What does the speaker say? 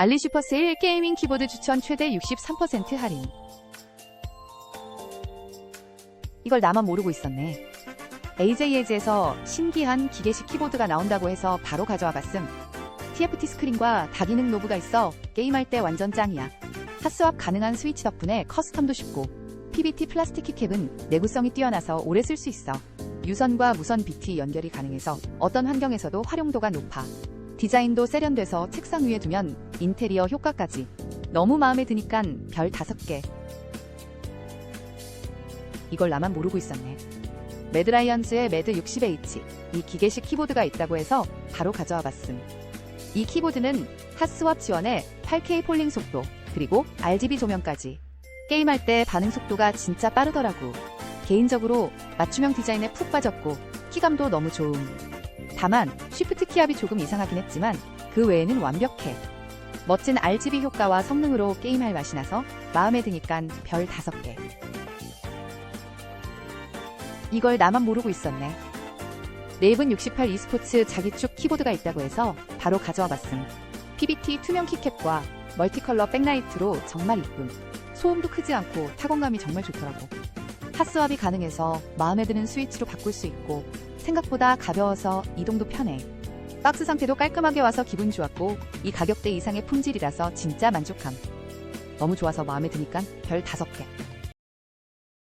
알리 슈퍼 세일 게이밍 키보드 추천 최대 63% 할인. 이걸 나만 모르고 있었네. AJ에즈에서 신기한 기계식 키보드가 나온다고 해서 바로 가져와 봤음. TFT 스크린과 다기능 노브가 있어 게임할 때 완전 짱이야. 핫스왑 가능한 스위치 덕분에 커스텀도 쉽고 PBT 플라스틱 킥캡은 내구성이 뛰어나서 오래 쓸 수 있어. 유선과 무선 BT 연결이 가능해서 어떤 환경에서도 활용도가 높아. 디자인도 세련돼서 책상 위에 두면 인테리어 효과까지. 너무 마음에 드니깐 별 5개. 이걸 나만 모르고 있었네. 매드라이언즈의 매드 60H. 이 기계식 키보드가 있다고 해서 바로 가져와 봤음. 이 키보드는 핫스왑 지원에 8K 폴링 속도, 그리고 RGB 조명까지. 게임할 때 반응 속도가 진짜 빠르더라고. 개인적으로 맞춤형 디자인에 푹 빠졌고, 키감도 너무 좋음. 다만, 쉬프트 키압이 조금 이상하긴 했지만, 그 외에는 완벽해. 멋진 RGB 효과와 성능으로 게임할 맛이 나서 마음에 드니깐 별 5개. 이걸 나만 모르고 있었네. 레이븐 68 e스포츠 자기축 키보드가 있다고 해서 바로 가져와 봤음. PBT 투명 키캡과 멀티컬러 백라이트로 정말 이쁨. 소음도 크지 않고 타건감이 정말 좋더라고. 핫스왑이 가능해서 마음에 드는 스위치로 바꿀 수 있고 생각보다 가벼워서 이동도 편해. 박스 상태도 깔끔하게 와서 기분 좋았고 이 가격대 이상의 품질이라서 진짜 만족함. 너무 좋아서 마음에 드니까 별 5개.